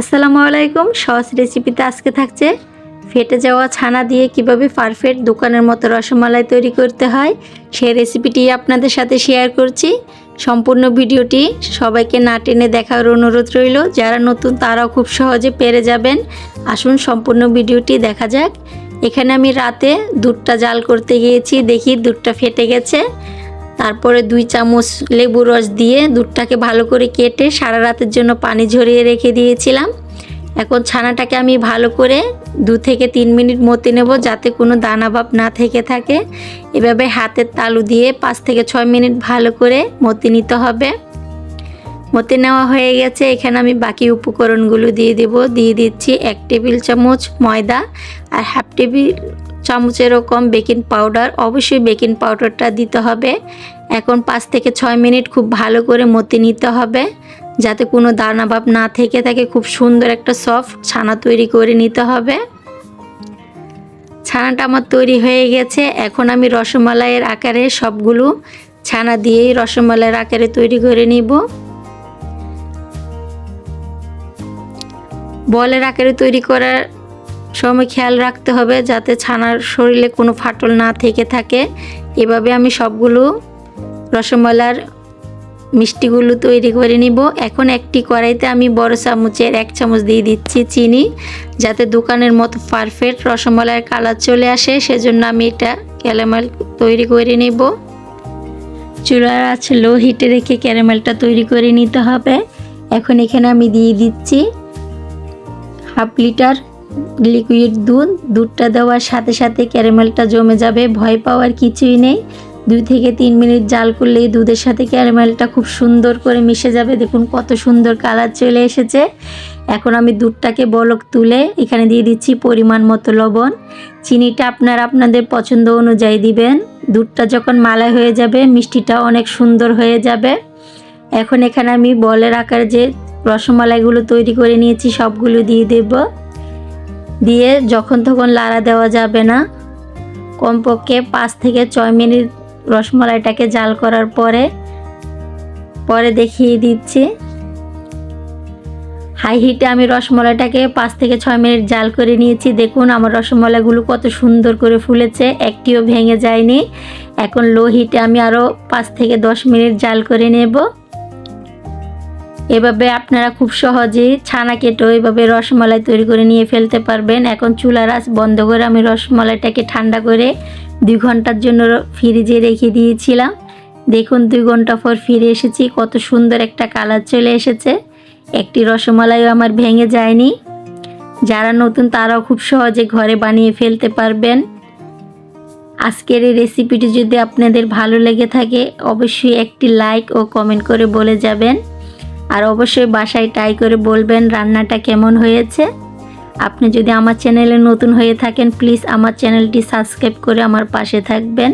আসসালামু আলাইকুম। সহজ রেসিপিতে আজকে থাকছে ফেটে যাওয়া ছানা দিয়ে কীভাবে পারফেক্ট দোকানের মতো রসমালাই তৈরি করতে হয়। সেই রেসিপিটি আপনাদের সাথে শেয়ার করছি। সম্পূর্ণ ভিডিওটি সবাইকে না টেনে দেখার অনুরোধ রইল। যারা নতুন, তারাও খুব সহজে পেরে যাবেন। আসুন, সম্পূর্ণ ভিডিওটি দেখা যাক। এখানে আমি রাতে দুধটা জাল করতে গিয়েছি। দেখি দুধটা ফেটে গেছে। তারপরে দুই চামচ লেবু রস দিয়ে দুধটাকে ভালো করে কেটে সারা রাতের জন্য পানি ঝরিয়ে রেখে দিয়েছিলাম। এখন ছানাটাকে আমি ভালো করে দু থেকে তিন মিনিট মতে নেব যাতে কোনো দানা ভাব না থেকে থাকে। এভাবে হাতের তালু দিয়ে পাঁচ থেকে ছয় মিনিট ভালো করে মতে নিতে হবে। মতে নেওয়া হয়ে গেছে, এখানে আমি বাকি উপকরণগুলো দিয়ে দেব। দিয়ে দিচ্ছি এক টেবিল চামচ ময়দা আর হাফ টেবিল চামচের কম বেকিং পাউডার অবশ্যই বেকিং পাউডারটা দিতে হবে। এখন পাঁচ থেকে ছয় মিনিট খুব ভালো করে মতি নিতে হবে, যাতে কোনো দানা ভাব না থেকে থাকে। খুব সুন্দর একটা সফট ছানা তৈরি করে নিতে হবে। ছানাটা আমার তৈরি হয়ে গেছে। এখন আমি রসমালাইয়ের আকারে সবগুলো ছানা দিয়েই রসমালাইয়ের আকারে তৈরি করে নিব। বলের আকারে তৈরি করার সময় খেয়াল রাখতে হবে যাতে ছানার শরীরে কোনো ফাটল না থেকে থাকে। এভাবে আমি সবগুলো রসমালার মিষ্টিগুলো তৈরি করে নিব। এখন একটি কড়াইতে আমি বড় চামচের এক চামচ দিয়ে দিচ্ছি চিনি, যাতে দোকানের মতো পারফেক্ট রসমালাইয়ের কালার চলে আসে। সেজন্য আমি এটা ক্যারামেল তৈরি করে নিব। চুলার আছে লো হিটে রেখে ক্যারামেলটা তৈরি করে নিতে হবে। এখন এখানে আমি দিয়ে দিচ্ছি হাফ লিটার লিকুইড দুধ, দুধটা দেওয়ার সাথে সাথে ক্যারামেলটা জমে যাবে, ভয় পাওয়ার কিছুই নেই। দুই থেকে তিন মিনিট জাল করলেই দুধের সাথে ক্যারামেলটা খুব সুন্দর করে মিশে যাবে। দেখুন কত সুন্দর কালার চলে এসেছে। এখন আমি দুধটাকে বলক তুলে এখানে দিয়ে দিচ্ছি পরিমাণ মতো লবণ। চিনিটা আপনারা আপনাদের পছন্দ অনুযায়ী দিবেন। দুধটা যখন মালাই হয়ে যাবে, মিষ্টিটা অনেক সুন্দর হয়ে যাবে। এখন এখানে আমি বলের আকারে যে রসমালাইগুলো তৈরি করে নিয়েছি, সবগুলো দিয়ে দেব। দিয়ে যখন তখন লাড়া দেওয়া যাবে না। কমপক্ষে পাঁচ থেকে ছয় মিনিট রসমলাইটাকে জাল করার পরে পরে দেখিয়ে দিচ্ছি। হাই হিটে আমি রসমলাইটাকে পাঁচ থেকে ছয় মিনিট জাল করে নিয়েছি। দেখুন আমার রসমলাইগুলো কত সুন্দর করে ফুলেছে, একটিও ভেঙে যায়নি। এখন লো হিটে আমি আরও পাঁচ থেকে দশ মিনিট জাল করে নেব। এভাবে আপনারা খুব সহজেই ছানা কেটেও এভাবে রসমালাই তৈরি করে নিয়ে ফেলতে পারবেন। এখন চুলার আঁচ বন্ধ করে আমি রসমালাইটাকে ঠান্ডা করে দুই ঘণ্টার জন্য ফ্রিজে রেখে দিয়েছিলাম। দেখুন দুই ঘণ্টা পর ফিরে এসেছি, কত সুন্দর একটা কালার চলে এসেছে। একটি রসমালাইও আমার ভেঙে যায়নি। যারা নতুন তারাও খুব সহজে ঘরে বানিয়ে ফেলতে পারবেন। আজকের এই রেসিপিটি যদি আপনাদের ভালো লেগে থাকে, অবশ্যই একটি লাইক ও কমেন্ট করে বলে যাবেন। আর অবশ্যই বাসায় ট্রাই করে বলবেন রান্নাটা কেমন হয়েছে। আপনি যদি আমার চ্যানেলে নতুন হয়ে থাকেন, প্লিজ আমার চ্যানেলটি সাবস্ক্রাইব করে আমার পাশে থাকবেন।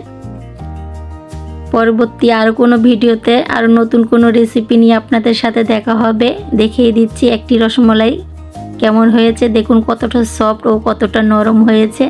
পরবর্তী আরও কোনো ভিডিওতে আরও নতুন কোনো রেসিপি নিয়ে আপনাদের সাথে দেখা হবে। দেখিয়ে দিচ্ছি একটি রসমলাই কেমন হয়েছে, দেখুন কতটা সফট ও কতটা নরম হয়েছে।